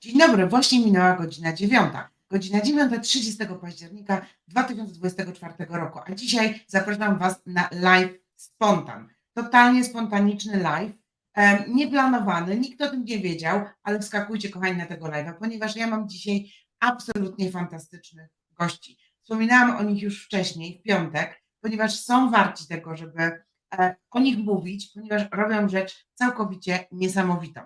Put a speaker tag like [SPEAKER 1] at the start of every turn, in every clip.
[SPEAKER 1] Dzień dobry, właśnie minęła godzina dziewiąta. Godzina 9.30 października 2024 roku, a dzisiaj zapraszam Was na live spontan. Totalnie spontaniczny live, nieplanowany, nikt o tym nie wiedział, ale wskakujcie kochani na tego live'a, ponieważ ja mam dzisiaj absolutnie fantastycznych gości. Wspominałam o nich już wcześniej, w piątek, ponieważ są warci tego, żeby e, o nich mówić, ponieważ robią rzecz całkowicie niesamowitą.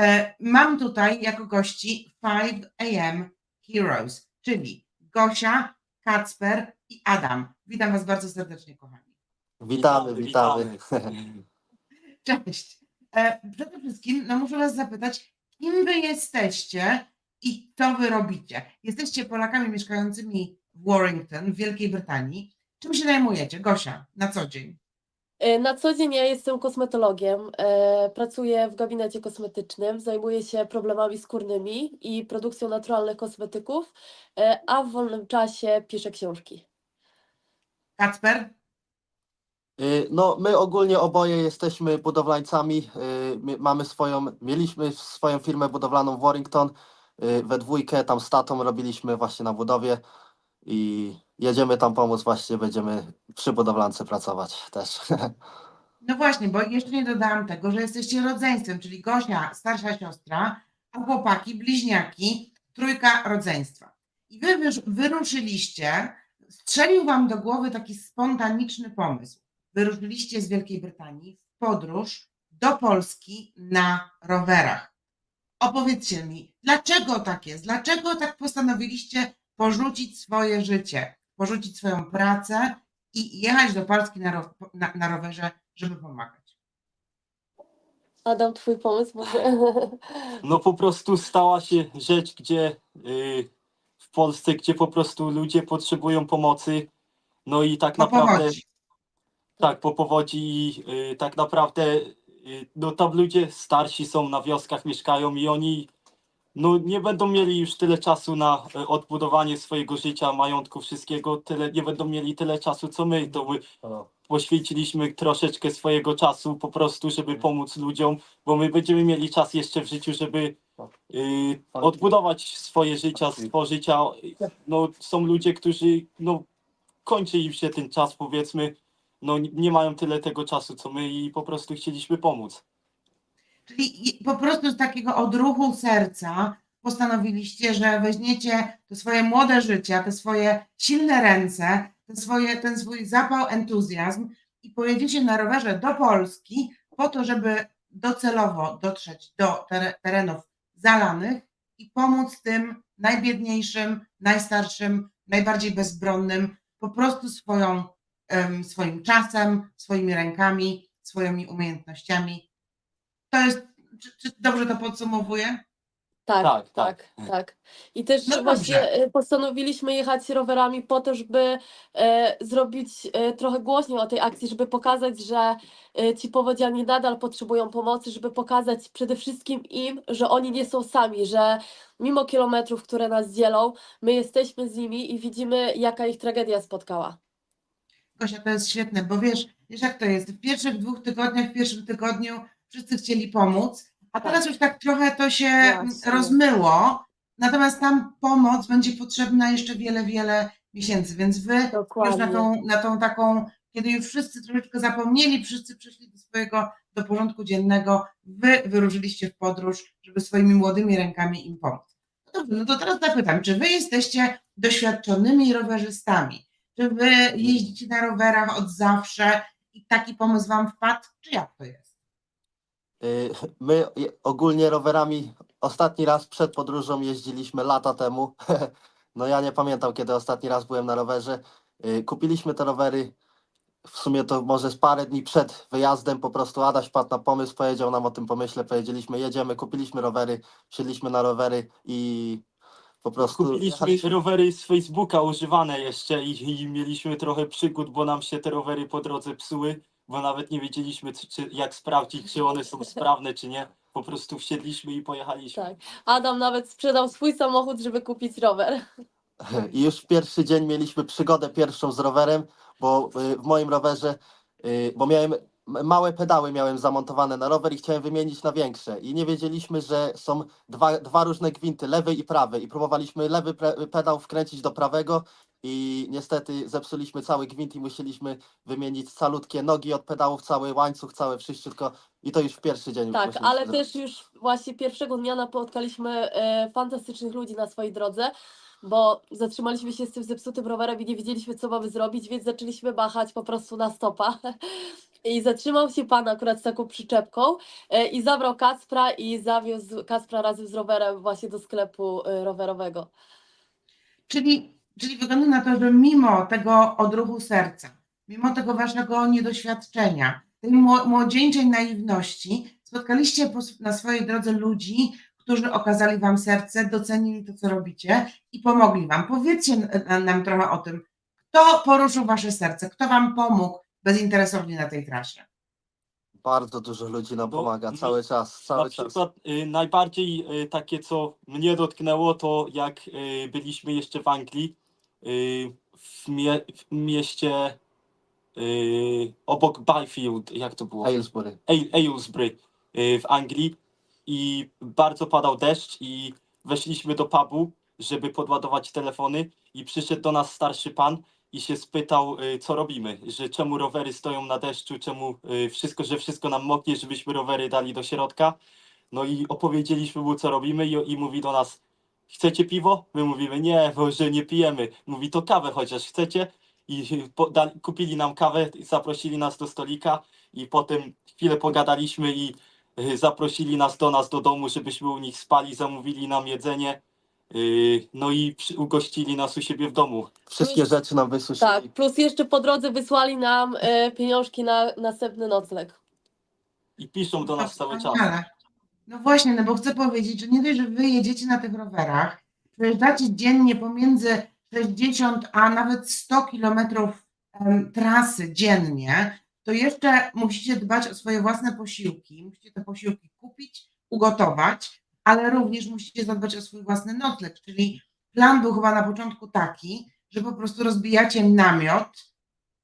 [SPEAKER 1] E, Mam tutaj jako gości 5 AM Heroes, czyli Gosia, Kacper i Adam. Witam Was bardzo serdecznie, kochani.
[SPEAKER 2] Witamy, witamy.
[SPEAKER 1] Cześć. E, Przede wszystkim no muszę Was zapytać, kim Wy jesteście i co Wy robicie? Jesteście Polakami mieszkającymi w Warrington w Wielkiej Brytanii. Czym się zajmujecie? Gosia, na co dzień?
[SPEAKER 3] E, Na co dzień ja jestem kosmetologiem, e, pracuję w gabinecie kosmetycznym, zajmuję się problemami skórnymi i produkcją naturalnych kosmetyków, e, a w wolnym czasie piszę książki.
[SPEAKER 1] Kacper?
[SPEAKER 2] No, my ogólnie oboje jesteśmy budowlańcami. my- Mamy swoją, mieliśmy swoją firmę budowlaną w Warrington. We dwójkę tam z tatą robiliśmy właśnie na budowie i jedziemy tam pomóc, właśnie będziemy przy budowlance pracować też.
[SPEAKER 1] No właśnie, bo jeszcze nie dodałam tego, że jesteście rodzeństwem, czyli Gosia, starsza siostra, a chłopaki, bliźniaki, trójka rodzeństwa. I wy wyruszyliście, strzelił wam do głowy taki spontaniczny pomysł. Wyruszyliście z Wielkiej Brytanii w podróż do Polski na rowerach. Opowiedzcie mi, dlaczego tak jest? Dlaczego tak postanowiliście porzucić swoje życie, porzucić swoją pracę i jechać do Polski na, ro, na, na rowerze, żeby pomagać?
[SPEAKER 3] Adam, twój pomysł może?
[SPEAKER 4] No po prostu stała się rzecz, gdzie y, w Polsce, gdzie po prostu ludzie potrzebują pomocy. No i tak
[SPEAKER 1] Po
[SPEAKER 4] naprawdę,
[SPEAKER 1] powodzi.
[SPEAKER 4] tak, po powodzi i y, tak naprawdę, y, no tam ludzie starsi są, na wioskach mieszkają i oni no nie będą mieli już tyle czasu na y, odbudowanie swojego życia, majątku, wszystkiego, tyle, nie będą mieli tyle czasu, co my. To my poświęciliśmy troszeczkę swojego czasu po prostu, żeby pomóc ludziom, bo my będziemy mieli czas jeszcze w życiu, żeby y, odbudować swoje życia, stworzyć, a no, są ludzie, którzy no, kończy im się ten czas, powiedzmy, no nie mają tyle tego czasu, co my i po prostu chcieliśmy pomóc.
[SPEAKER 1] Czyli po prostu z takiego odruchu serca postanowiliście, że weźmiecie to swoje młode życie, te swoje silne ręce, te swoje, ten swój zapał, entuzjazm i pojedziecie na rowerze do Polski po to, żeby docelowo dotrzeć do tere- terenów zalanych i pomóc tym najbiedniejszym, najstarszym, najbardziej bezbronnym po prostu swoją, swoim czasem, swoimi rękami, swoimi umiejętnościami. To jest, czy, czy dobrze to podsumowuję?
[SPEAKER 3] Tak,
[SPEAKER 4] Tak,
[SPEAKER 3] tak,
[SPEAKER 4] tak.
[SPEAKER 3] tak. I też
[SPEAKER 1] No
[SPEAKER 3] właśnie
[SPEAKER 1] dobrze.
[SPEAKER 3] e, postanowiliśmy jechać rowerami po to, żeby e, zrobić e, trochę głośniej o tej akcji, żeby pokazać, że e, ci powodziani nadal potrzebują pomocy, żeby pokazać przede wszystkim im, że oni nie są sami, że mimo kilometrów, które nas dzielą, my jesteśmy z nimi i widzimy, jaka ich tragedia spotkała.
[SPEAKER 1] Gosia, to jest świetne, bo wiesz, wiesz jak to jest, w pierwszych dwóch tygodniach, w pierwszym tygodniu wszyscy chcieli pomóc, a
[SPEAKER 3] Tak.
[SPEAKER 1] teraz już tak trochę to się
[SPEAKER 3] Właśnie.
[SPEAKER 1] rozmyło, natomiast tam pomoc będzie potrzebna jeszcze wiele, wiele miesięcy, więc wy już na
[SPEAKER 3] Dokładnie.
[SPEAKER 1] tą, na tą taką, kiedy już wszyscy troszeczkę zapomnieli, wszyscy przeszli do swojego, do porządku dziennego, wy wyruszyliście w podróż, żeby swoimi młodymi rękami im pomóc. No dobrze, no to teraz zapytam, czy wy jesteście doświadczonymi rowerzystami? Czy wy jeździcie na rowerach od zawsze i taki pomysł wam wpadł, czy jak to jest?
[SPEAKER 2] Y, My ogólnie rowerami ostatni raz przed podróżą jeździliśmy lata temu. No ja nie pamiętam, kiedy ostatni raz byłem na rowerze. Y, Kupiliśmy te rowery w sumie to może z parę dni przed wyjazdem. Po prostu Adaś wpadł na pomysł, powiedział nam o tym pomyśle, powiedzieliśmy jedziemy, kupiliśmy rowery, wsiedliśmy na rowery i po prostu
[SPEAKER 4] Kupiliśmy rowery z Facebooka używane jeszcze i, i mieliśmy trochę przygód, bo nam się te rowery po drodze psuły, bo nawet nie wiedzieliśmy, czy, jak sprawdzić, czy one są sprawne, czy nie. Po prostu wsiedliśmy i pojechaliśmy.
[SPEAKER 3] Tak. Adam nawet sprzedał swój samochód, żeby kupić rower.
[SPEAKER 2] I już w pierwszy dzień mieliśmy przygodę pierwszą z rowerem, bo y, w moim rowerze, y, bo miałem małe pedały miałem zamontowane na rower i chciałem wymienić na większe. I nie wiedzieliśmy, że są dwa, dwa różne gwinty, lewy i prawy. I próbowaliśmy lewy pre- pedał wkręcić do prawego i niestety zepsuliśmy cały gwint i musieliśmy wymienić calutkie nogi od pedałów, cały łańcuch, całe wszystko. I to już w pierwszy dzień.
[SPEAKER 3] Tak,
[SPEAKER 2] musieliśmy
[SPEAKER 3] ale
[SPEAKER 2] zrobić.
[SPEAKER 3] też już właśnie pierwszego dnia napotkaliśmy e, fantastycznych ludzi na swojej drodze, bo zatrzymaliśmy się z tym zepsutym rowerem i nie wiedzieliśmy, co mamy zrobić, więc zaczęliśmy machać po prostu na stopa. I zatrzymał się pan akurat z taką przyczepką e, i zabrał Kacpra i zawiózł Kacpra razem z rowerem właśnie do sklepu e, rowerowego.
[SPEAKER 1] Czyli, czyli wygląda na to, że mimo tego odruchu serca, mimo tego waszego niedoświadczenia, tej mło- młodzieńczej naiwności, spotkaliście na swojej drodze ludzi, którzy okazali wam serce, docenili to, co robicie i pomogli wam. Powiedzcie nam trochę o tym, kto poruszył wasze serce, kto wam pomógł bezinteresownie na tej trasie.
[SPEAKER 2] Bardzo dużo ludzi nam pomaga
[SPEAKER 4] my-
[SPEAKER 2] cały czas,
[SPEAKER 4] Na
[SPEAKER 2] cały czas.
[SPEAKER 4] przykład y, najbardziej y, takie, co mnie dotknęło, to jak y, byliśmy jeszcze w Anglii, w, mie w mieście y, obok Byfield, jak to było?
[SPEAKER 2] Aylesbury.
[SPEAKER 4] Ay- Aylesbury y, w Anglii i bardzo padał deszcz i weszliśmy do pubu, żeby podładować telefony i przyszedł do nas starszy pan i się spytał, y, co robimy, że czemu rowery stoją na deszczu, czemu y, wszystko, że wszystko nam moknie, żebyśmy rowery dali do środka. No i opowiedzieliśmy mu, co robimy i, i mówi do nas, chcecie piwo? My mówimy, nie, bo że nie pijemy. Mówi, to kawę chociaż chcecie? I kupili nam kawę, i zaprosili nas do stolika i potem chwilę pogadaliśmy i y, zaprosili nas do nas do domu, żebyśmy u nich spali, zamówili nam jedzenie. y, No i przy, ugościli nas u siebie w domu.
[SPEAKER 2] Wszystkie rzeczy nam wysuszyli.
[SPEAKER 3] Tak, plus jeszcze po drodze wysłali nam e, pieniążki na następny nocleg.
[SPEAKER 4] I piszą do nas cały czas.
[SPEAKER 1] Wspaniale. No właśnie, no bo chcę powiedzieć, że nie dość, że wy jedziecie na tych rowerach, przejeżdżacie dziennie pomiędzy 60 a nawet 100 kilometrów trasy dziennie, to jeszcze musicie dbać o swoje własne posiłki, musicie te posiłki kupić, ugotować, ale również musicie zadbać o swój własny nocleg, czyli plan był chyba na początku taki, że po prostu rozbijacie namiot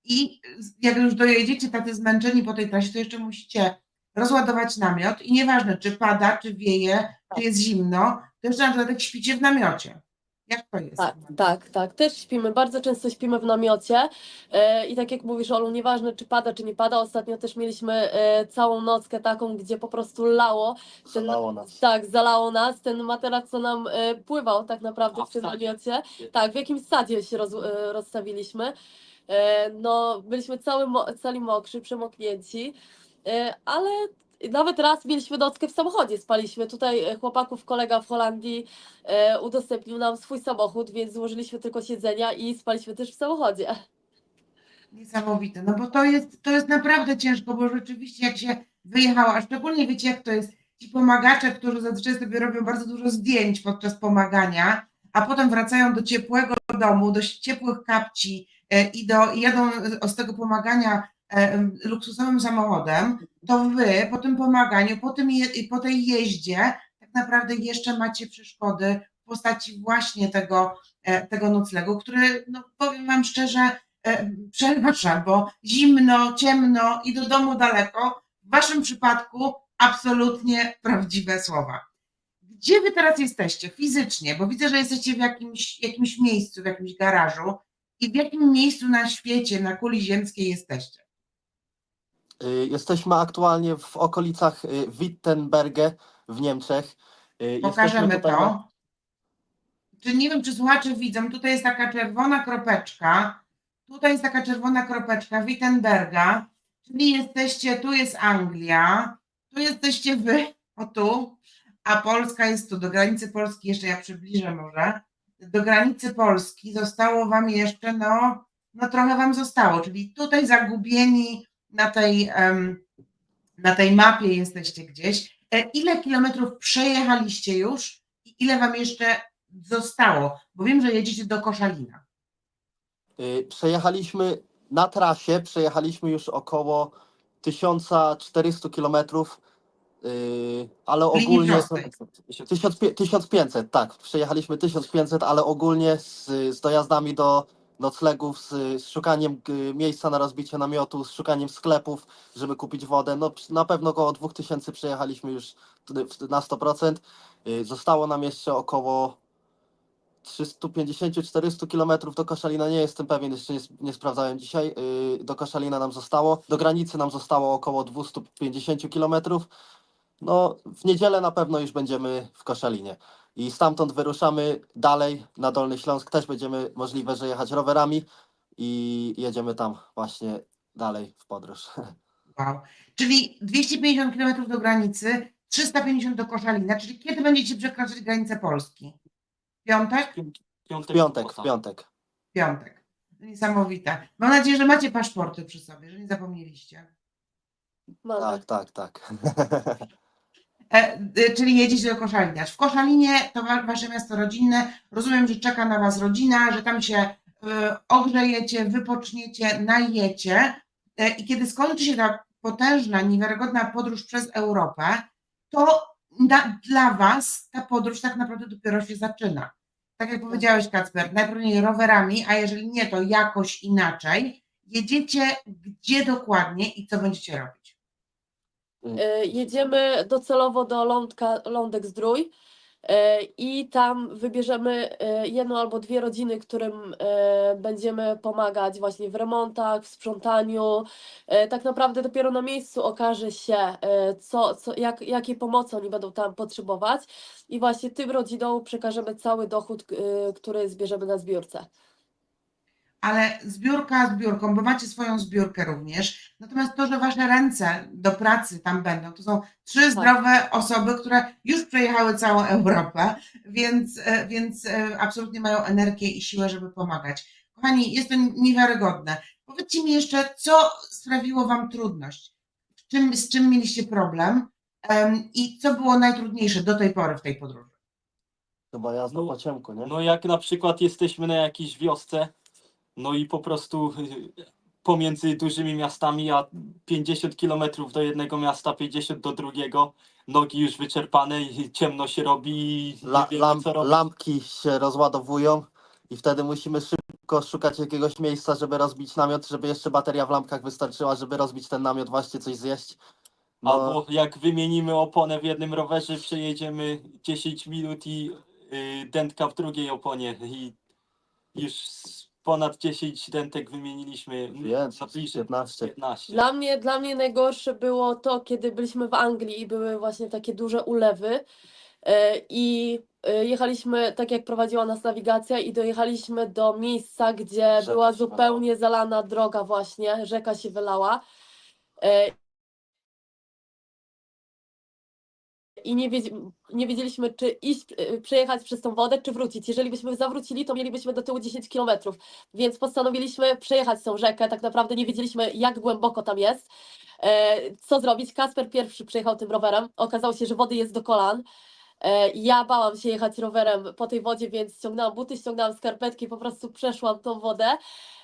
[SPEAKER 1] i jak już dojedziecie tacy zmęczeni po tej trasie, to jeszcze musicie rozładować namiot i nieważne, czy pada, czy wieje, czy jest zimno, to jeszcze na dodatek śpicie w namiocie. Jak to jest?
[SPEAKER 3] Tak, tak, tak. Też śpimy, bardzo często śpimy w namiocie e, i tak jak mówisz, Olu, nieważne czy pada, czy nie pada, ostatnio też mieliśmy e, całą nockę taką, gdzie po prostu lało. Ten-
[SPEAKER 2] Zalało nas.
[SPEAKER 3] Tak, zalało nas, ten materac, co nam e, pływał tak naprawdę
[SPEAKER 4] A,
[SPEAKER 3] w tym
[SPEAKER 4] sadzie.
[SPEAKER 3] namiocie. Tak, w jakimś sadzie się roz, e, rozstawiliśmy. E, no, byliśmy cały, mo- cali mokrzy, przemoknięci, ale nawet raz mieliśmy nockę w samochodzie, spaliśmy. Tutaj e, chłopaków, kolega w Holandii e, udostępnił nam swój samochód, więc złożyliśmy tylko siedzenia i spaliśmy też w samochodzie.
[SPEAKER 1] Niesamowite, no bo to jest, to jest naprawdę ciężko, bo rzeczywiście jak się wyjechało, a szczególnie wiecie jak to jest, ci pomagacze, którzy zazwyczaj sobie robią bardzo dużo zdjęć podczas pomagania, a potem wracają do ciepłego domu, do ciepłych kapci e, i, do, i jadą z tego pomagania luksusowym samochodem, to wy po tym pomaganiu, po, tym je, po tej jeździe tak naprawdę jeszcze macie przeszkody w postaci właśnie tego, e, tego noclegu, który, no powiem wam szczerze, e, przepraszam, bo zimno, ciemno i do domu daleko. W waszym przypadku absolutnie prawdziwe słowa. Gdzie wy teraz jesteście fizycznie? Bo widzę, że jesteście w jakimś, jakimś miejscu, w jakimś garażu. I w jakim miejscu na świecie, na kuli ziemskiej jesteście?
[SPEAKER 2] Y, Jesteśmy aktualnie w okolicach y, Wittenberge w Niemczech. Y,
[SPEAKER 1] Pokażemy
[SPEAKER 2] tutaj
[SPEAKER 1] to. Czy nie wiem, czy słuchacze widzą, tutaj jest taka czerwona kropeczka, tutaj jest taka czerwona kropeczka Wittenberga, czyli jesteście, tu jest Anglia, tu jesteście wy, o tu, a Polska jest tu, do granicy Polski, jeszcze ja przybliżę może, do granicy Polski zostało wam jeszcze, no, no trochę wam zostało, czyli tutaj zagubieni na tej, na tej mapie jesteście gdzieś. E, Ile kilometrów przejechaliście już i ile wam jeszcze zostało? Bo wiem, że jedziecie do Koszalina.
[SPEAKER 2] Y, Przejechaliśmy na trasie, przejechaliśmy już około 1400 kilometrów, y, ale ogólnie
[SPEAKER 1] prostej.
[SPEAKER 2] 1500, 1500, tak, przejechaliśmy 1500, ale ogólnie z, z dojazdami do, noclegów, z, z szukaniem y, miejsca na rozbicie namiotu, z szukaniem sklepów, żeby kupić wodę. No na pewno około 2000 przejechaliśmy już na 100%. Y, Zostało nam jeszcze około 350-400 km do Koszalina, nie jestem pewien, jeszcze nie, nie sprawdzałem dzisiaj. y, Do Koszalina nam zostało, do granicy nam zostało około 250 km. No, w niedzielę na pewno już będziemy w Koszalinie. I stamtąd wyruszamy dalej na Dolny Śląsk. Też będziemy możliwe, że jechać rowerami i jedziemy tam właśnie dalej w podróż.
[SPEAKER 1] Wow. Czyli 250 km do granicy, 350 do Koszalina, czyli kiedy będziecie przekraczać granicę Polski? Piątek?
[SPEAKER 4] Piątek,
[SPEAKER 2] W piątek, piątek.
[SPEAKER 1] Piątek. Niesamowite. Mam nadzieję, że macie paszporty przy sobie, że nie zapomnieliście.
[SPEAKER 3] Mamy.
[SPEAKER 2] Tak, tak, tak.
[SPEAKER 1] E, y, czyli jedziecie do Koszalina. W Koszalinie to wa- wasze miasto rodzinne. Rozumiem, że czeka na was rodzina, że tam się y, ogrzejecie, wypoczniecie, najecie. E, I kiedy skończy się ta potężna, niewiarygodna podróż przez Europę, to na, dla was ta podróż tak naprawdę dopiero się zaczyna. Tak jak powiedziałeś, Kacper, najpierw rowerami, a jeżeli nie, to jakoś inaczej. Jedziecie gdzie dokładnie i co będziecie robić?
[SPEAKER 3] E, Jedziemy docelowo do Lądka, Lądek Zdrój e, i tam wybierzemy e, jedną albo dwie rodziny, którym będziemy pomagać właśnie w remontach, w sprzątaniu. Tak naprawdę dopiero na miejscu okaże się, co, co, jak, jakiej pomocy oni będą tam potrzebować i właśnie tym rodzinom przekażemy cały dochód, który zbierzemy na zbiórce.
[SPEAKER 1] Ale zbiórka zbiórką, bo macie swoją zbiórkę również. Natomiast to, że wasze ręce do pracy tam będą, to są trzy zdrowe osoby, które już przejechały całą Europę, więc, e, więc e, absolutnie mają energię i siłę, żeby pomagać. Kochani, jest to niewiarygodne. Powiedzcie mi jeszcze, co sprawiło wam trudność? W czym, z czym mieliście problem? Em, I co było najtrudniejsze do tej pory w tej podróży?
[SPEAKER 2] Chyba jazda
[SPEAKER 4] No,
[SPEAKER 2] po ciemku, nie?
[SPEAKER 4] No jak na przykład jesteśmy na jakiejś wiosce, no i po prostu y, pomiędzy dużymi miastami, a 50 km do jednego miasta, 50 do drugiego, nogi już wyczerpane ciemno się robi
[SPEAKER 2] La,
[SPEAKER 4] wiemy
[SPEAKER 2] lamp, lampki się rozładowują i wtedy musimy szybko szukać jakiegoś miejsca, żeby rozbić namiot, żeby jeszcze bateria w lampkach wystarczyła, żeby rozbić ten namiot, właśnie coś zjeść. No,
[SPEAKER 4] Albo jak wymienimy oponę w jednym rowerze, przejedziemy 10 minut i y, dętka w drugiej oponie i już ponad 10 dętek wymieniliśmy. Bliżej
[SPEAKER 2] 15.
[SPEAKER 4] 15.
[SPEAKER 3] Dla mnie, dla mnie najgorsze było to, kiedy byliśmy w Anglii i były właśnie takie duże ulewy e, i e, jechaliśmy, tak jak prowadziła nas nawigacja i dojechaliśmy do miejsca, gdzie
[SPEAKER 2] Rzeka
[SPEAKER 3] była
[SPEAKER 2] się
[SPEAKER 3] zupełnie zalana droga właśnie, rzeka się wylała. e, I nie, wiedz, nie wiedzieliśmy, czy iść, e, przejechać przez tą wodę, czy wrócić. Jeżeli byśmy zawrócili, to mielibyśmy do tyłu 10 kilometrów. Więc postanowiliśmy przejechać tą rzekę. Tak naprawdę nie wiedzieliśmy, jak głęboko tam jest. E, co zrobić? Kasper pierwszy przejechał tym rowerem. Okazało się, że wody jest do kolan. E, ja bałam się jechać rowerem po tej wodzie, więc ściągnęłam buty, ściągnęłam skarpetki, po prostu przeszłam tą wodę.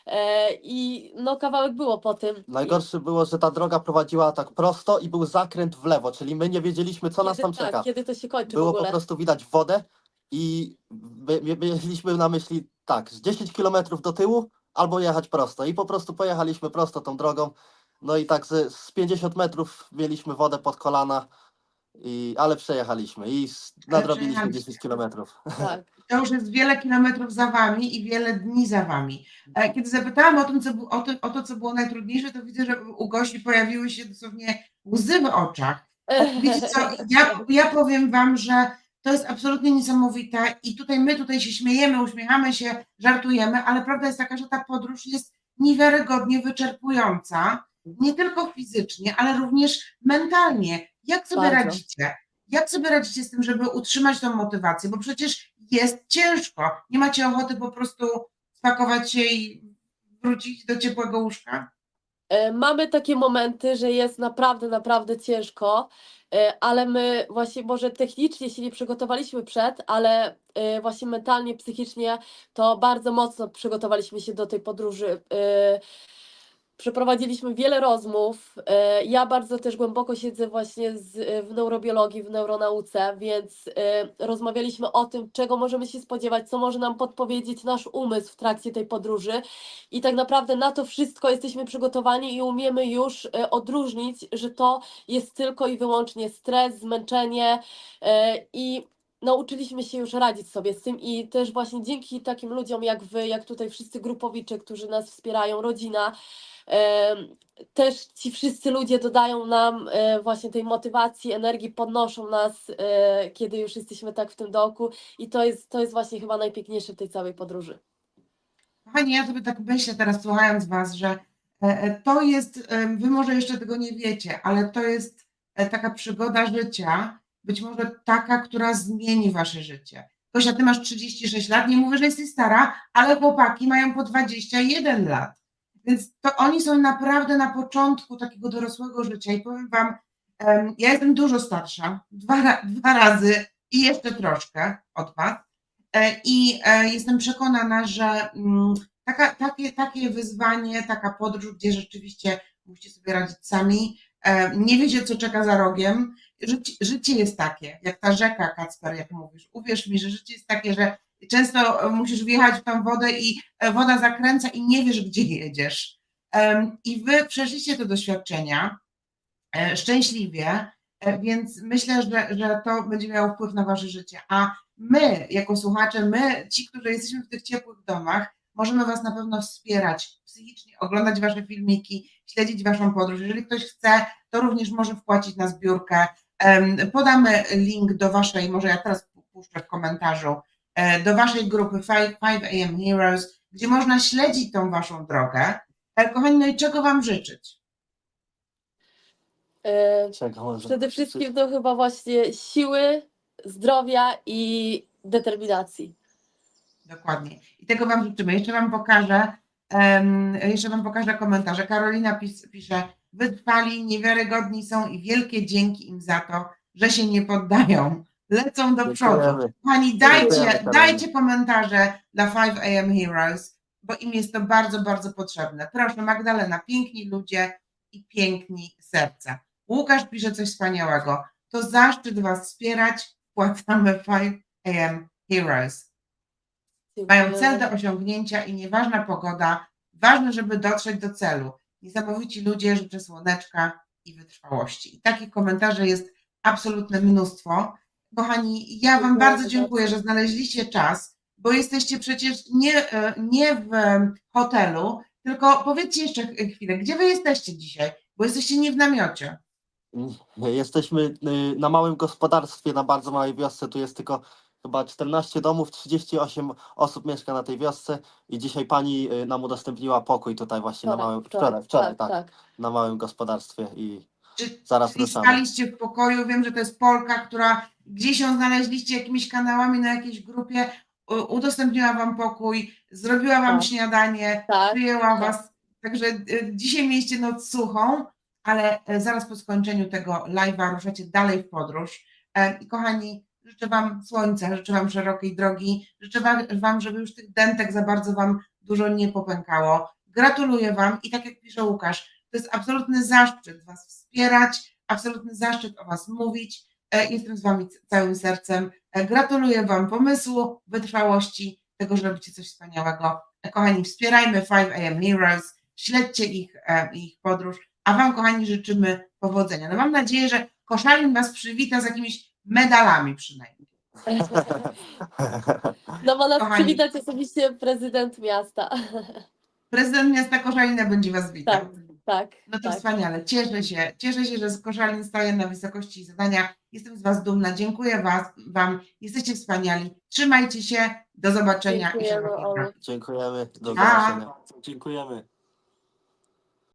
[SPEAKER 3] E, I no kawałek było po tym.
[SPEAKER 2] Najgorsze było, że ta droga prowadziła tak prosto i był zakręt w lewo, czyli my nie wiedzieliśmy, co nas tam
[SPEAKER 3] tak,
[SPEAKER 2] czeka.
[SPEAKER 3] kiedy to się kończy w
[SPEAKER 2] Było po
[SPEAKER 3] ogóle.
[SPEAKER 2] prostu widać wodę i my- my- mieliśmy na myśli tak, z 10 km do tyłu albo jechać prosto. I po prostu pojechaliśmy prosto tą drogą. No i tak z, z 50 metrów mieliśmy wodę pod kolana, i, ale przejechaliśmy i s- nadrobiliśmy
[SPEAKER 1] przejechaliście.
[SPEAKER 2] 10 kilometrów.
[SPEAKER 3] Tak.
[SPEAKER 1] To już jest wiele kilometrów za wami i wiele dni za wami. E, Kiedy zapytałam o, tym, co, bu- o, tym, o to, co było najtrudniejsze, to widzę, że u Gosi pojawiły się dosłownie łzy w oczach. Wiecie co, ja, ja powiem wam, że to jest absolutnie niesamowite i tutaj my tutaj się śmiejemy, uśmiechamy się, żartujemy, ale prawda jest taka, że ta podróż jest niewiarygodnie wyczerpująca, nie tylko fizycznie, ale również mentalnie. Jak sobie
[SPEAKER 3] Bardzo.
[SPEAKER 1] radzicie? Jak sobie radzicie z tym, żeby utrzymać tą motywację? Bo przecież jest ciężko. Nie macie ochoty po prostu spakować się i wrócić do ciepłego łóżka?
[SPEAKER 3] E, Mamy takie momenty, że jest naprawdę, naprawdę ciężko, e, ale my właśnie może technicznie się nie przygotowaliśmy przed, ale e, właśnie mentalnie, psychicznie to bardzo mocno przygotowaliśmy się do tej podróży. Przeprowadziliśmy wiele rozmów. E, Ja bardzo też głęboko siedzę właśnie z, e, w neurobiologii, w neuronauce, więc e, rozmawialiśmy o tym, czego możemy się spodziewać, co może nam podpowiedzieć nasz umysł w trakcie tej podróży. I tak naprawdę na to wszystko jesteśmy przygotowani i umiemy już odróżnić, że to jest tylko i wyłącznie stres, zmęczenie i nauczyliśmy się już radzić sobie z tym i też właśnie dzięki takim ludziom jak wy, jak tutaj wszyscy grupowicze, którzy nas wspierają, rodzina, też ci wszyscy ludzie dodają nam e, właśnie tej motywacji, energii, podnoszą nas, e, kiedy już jesteśmy tak w tym dołku i to jest, to jest właśnie chyba najpiękniejsze w tej całej podróży.
[SPEAKER 1] Kochani, ja sobie tak myślę teraz słuchając Was, że e, to jest, Wy może jeszcze tego nie wiecie, ale to jest taka przygoda życia, być może taka, która zmieni Wasze życie. Kosia, Ty masz 36 lat, nie mówię, że jesteś stara, ale chłopaki mają po 21 lat. Więc to oni są naprawdę na początku takiego dorosłego życia i powiem Wam, ja jestem dużo starsza, dwa, dwa razy i jeszcze troszkę od Was. E, I e, jestem przekonana, że mm, taka, takie, takie wyzwanie, taka podróż, gdzie rzeczywiście musicie sobie radzić sami, e, nie wiecie, co czeka za rogiem. Życie, życie jest takie, jak ta rzeka, Kacper, jak mówisz. Uwierz mi, że życie jest takie, że często e, musisz wjechać w tą wodę i e, woda zakręca i nie wiesz, gdzie jedziesz. I wy przeszliście te doświadczenia e, szczęśliwie, więc myślę, że, że to będzie miało wpływ na wasze życie. A my, jako słuchacze, my, ci, którzy jesteśmy w tych ciepłych domach, możemy Was na pewno wspierać psychicznie, oglądać Wasze filmiki, śledzić Waszą podróż. Jeżeli ktoś chce, to również może wpłacić na zbiórkę. Podamy link do Waszej, może ja teraz puszczę w komentarzu, do Waszej grupy 5, 5 AM Heroes, gdzie można śledzić tą Waszą drogę. E, Kochani, no i czego Wam życzyć?
[SPEAKER 3] E,
[SPEAKER 2] Czego może
[SPEAKER 3] Przede wszystkim to chyba właśnie siły, zdrowia i determinacji.
[SPEAKER 1] Dokładnie. I tego Wam życzymy. Jeszcze Wam pokażę, em, jeszcze Wam pokażę komentarze. Karolina pis, pisze, wytrwali, niewiarygodni są i wielkie dzięki im za to, że się nie poddają. Lecą do przodu. Pani, dajcie, dajcie komentarze dla 5 AM Heroes, bo im jest to bardzo, bardzo potrzebne. Proszę, Magdalena, piękni ludzie i piękni serca. Łukasz pisze coś wspaniałego. To zaszczyt Was wspierać. Wpłacamy 5 AM Heroes. Mają cel do osiągnięcia i nieważna pogoda, ważne, żeby dotrzeć do celu. Niesamowici ludzie, życzę słoneczka i wytrwałości. I takich komentarzy jest absolutne mnóstwo. Kochani, ja Wam
[SPEAKER 3] Dziękuję
[SPEAKER 1] bardzo dziękuję, że znaleźliście czas, bo jesteście przecież nie, e, nie w hotelu, tylko powiedzcie jeszcze ch- chwilę, gdzie Wy jesteście dzisiaj? Bo jesteście nie w namiocie.
[SPEAKER 2] Jesteśmy y, na małym gospodarstwie, na bardzo małej wiosce. Tu jest tylko chyba 14 domów, 38 osób mieszka na tej wiosce i dzisiaj pani y, nam udostępniła pokój tutaj właśnie na małym, wczoraj, wczoraj, tak, na małym gospodarstwie i
[SPEAKER 1] Czy,
[SPEAKER 2] zaraz
[SPEAKER 1] czyli
[SPEAKER 2] ruszamy.
[SPEAKER 1] w pokoju? Wiem, że to jest Polka, która gdzieś ją znaleźliście jakimiś kanałami na jakiejś grupie, udostępniła wam pokój, zrobiła wam
[SPEAKER 3] Tak.
[SPEAKER 1] śniadanie,
[SPEAKER 3] Tak,
[SPEAKER 1] przyjęła
[SPEAKER 3] tak.
[SPEAKER 1] was. Także y, dzisiaj mieliście noc suchą, ale e, zaraz po skończeniu tego live'a ruszacie dalej w podróż. E, I kochani, życzę wam słońca, życzę wam szerokiej drogi, życzę wam, żeby już tych dentek za bardzo wam dużo nie popękało. Gratuluję wam i tak jak pisze Łukasz, to jest absolutny zaszczyt Was wspierać, absolutny zaszczyt o Was mówić. E, Jestem z Wami całym sercem. E, Gratuluję Wam pomysłu, wytrwałości, tego, że robicie coś wspaniałego. E, Kochani, wspierajmy 5 AM Heroes, śledźcie ich, ich podróż, a Wam, kochani, życzymy powodzenia. No mam nadzieję, że Koszalin Was przywita z jakimiś medalami przynajmniej.
[SPEAKER 3] No ma nas
[SPEAKER 1] Kochani.
[SPEAKER 3] przywitać osobiście prezydent miasta.
[SPEAKER 1] Prezydent miasta Koszalina będzie Was witał.
[SPEAKER 3] Tak, tak.
[SPEAKER 1] No to
[SPEAKER 3] tak.
[SPEAKER 1] wspaniale. Cieszę się. Cieszę się, że Koszalin staje na wysokości zadania. Jestem z Was dumna. Dziękuję was, Wam. Jesteście wspaniali. Trzymajcie się. Do zobaczenia i
[SPEAKER 3] Dziękujemy.
[SPEAKER 2] Dziękujemy. Do zobaczenia.
[SPEAKER 4] Dziękujemy.